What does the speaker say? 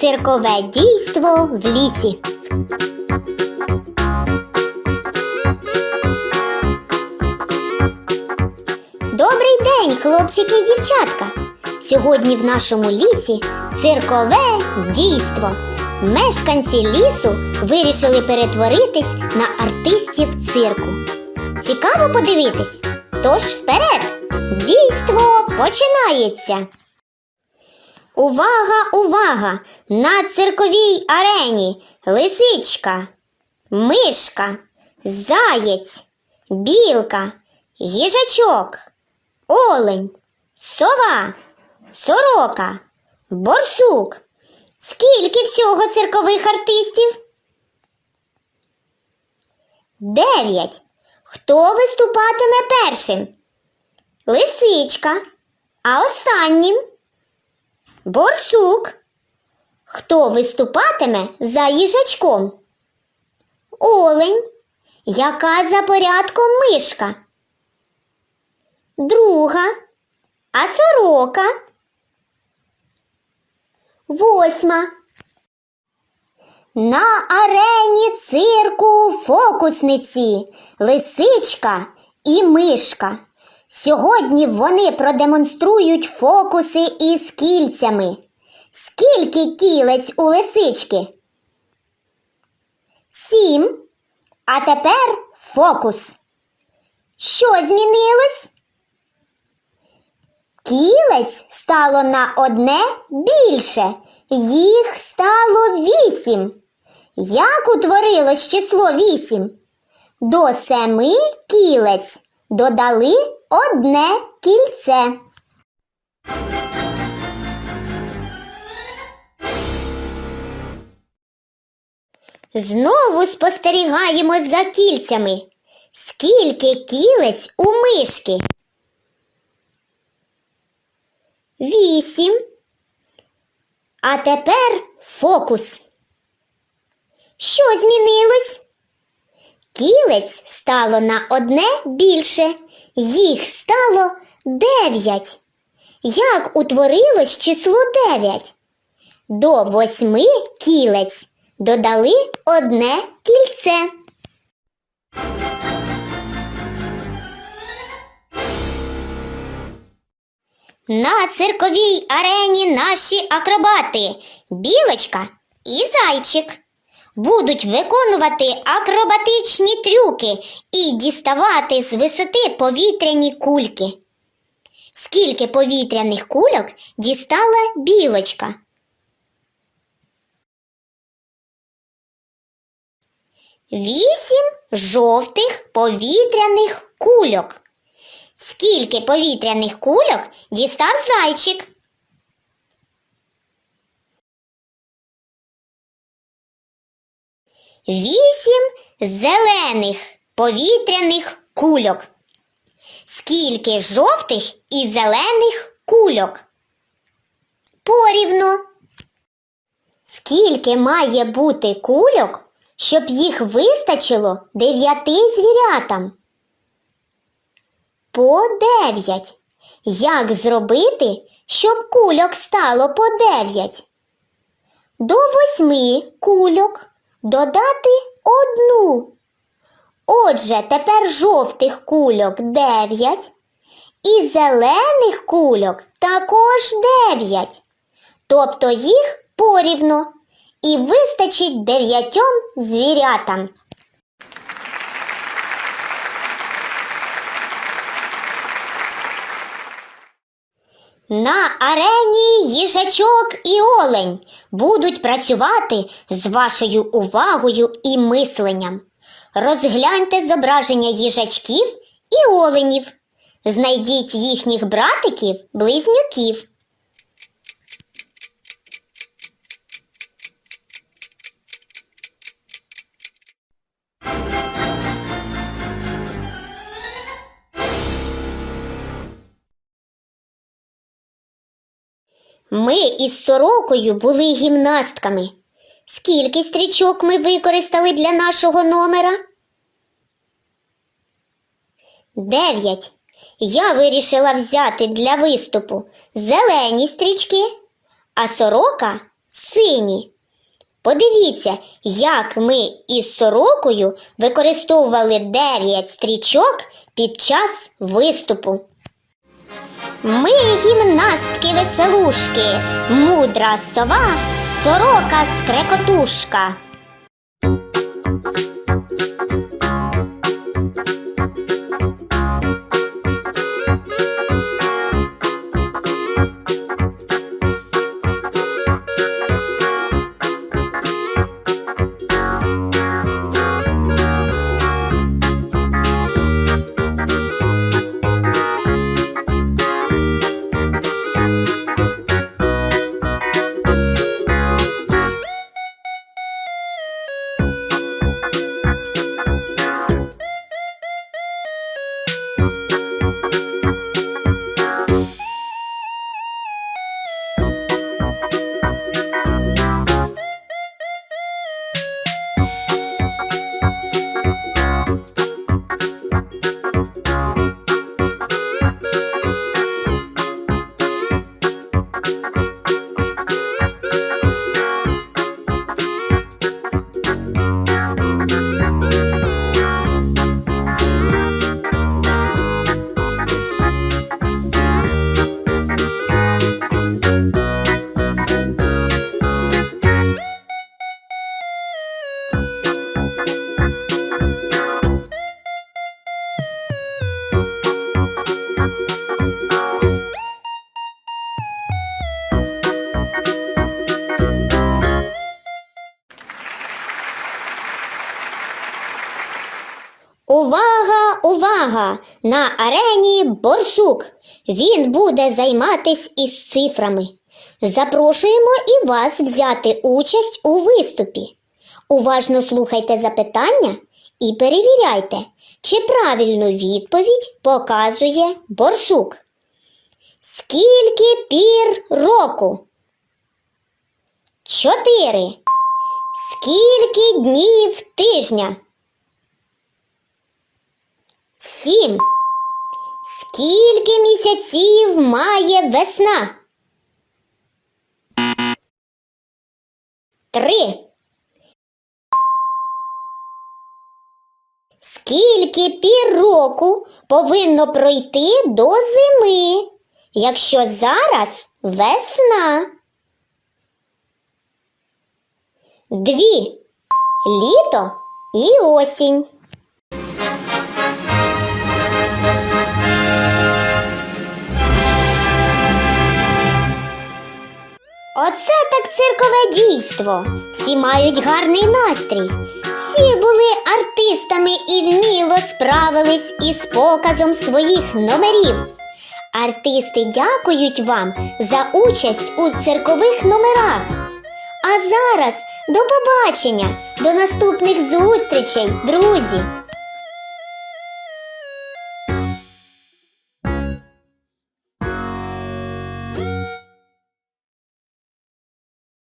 Циркове дійство в лісі. Добрий день, хлопчики і дівчатка! Сьогодні в нашому лісі циркове дійство. Мешканці лісу вирішили перетворитись на артистів цирку. Цікаво подивитись? Тож вперед! Дійство починається! Увага, увага! На цирковій арені лисичка, мишка, заєць, білка, їжачок, олень, сова, сорока, борсук. Скільки всього циркових артистів? Дев'ять. Хто виступатиме першим? Лисичка. А останнім? Борсук. Хто виступатиме за їжачком? Олень. Яка за порядком мишка? Друга. А сорока? Восьма. На арені цирку фокусниці, лисичка і мишка. Сьогодні вони продемонструють фокуси із кільцями. Скільки кілець у лисички? Сім. А тепер фокус. Що змінилось? Кілець стало на одне більше. Їх стало вісім. Як утворилось число вісім? До семи кілець додали одне кільце. Знову спостерігаємо за кільцями. Скільки кілець у мишки? Вісім. А тепер фокус. Що змінилось? Кілець стало на одне більше, їх стало дев'ять. Як утворилось число дев'ять? До восьми кілець додали одне кільце. На цирковій арені наші акробати білочка і зайчик будуть виконувати акробатичні трюки і діставати з висоти повітряні кульки. Скільки повітряних кульок дістала білочка? Вісім жовтих повітряних кульок. Скільки повітряних кульок дістав зайчик? Вісім зелених повітряних кульок. Скільки жовтих і зелених кульок? Порівно. Скільки має бути кульок, щоб їх вистачило дев'яти звірятам? По дев'ять. Як зробити, щоб кульок стало по дев'ять? До восьми кульок додати одну. Отже, тепер жовтих кульок дев'ять. І зелених кульок також 9. Тобто їх порівно. І вистачить дев'ятьом звірятам. На арені їжачок і олень будуть працювати з вашою увагою і мисленням. Розгляньте зображення їжачків і оленів. Знайдіть їхніх братиків, близнюків. Ми із сорокою були гімнастками. Скільки стрічок ми використали для нашого номера? Дев'ять. Я вирішила взяти для виступу зелені стрічки, а сорока сині. Подивіться, як ми із сорокою використовували дев'ять стрічок під час виступу. Ми гімнастки веселушки, мудра сова, сорока скрекотушка. На арені борсук. Він буде займатись із цифрами. Запрошуємо і вас взяти участь у виступі. Уважно слухайте запитання і перевіряйте, чи правильну відповідь показує борсук. Скільки пір року? Чотири. Скільки днів тижня? Сім. Скільки місяців має весна? Три. Скільки пір року повинно пройти до зими, якщо зараз весна? Дві. Літо і осінь. Оце так циркове дійство. Всі мають гарний настрій. Всі були артистами і вміло справились із показом своїх номерів. Артисти дякують вам за участь у циркових номерах. А зараз до побачення, до наступних зустрічей, друзі!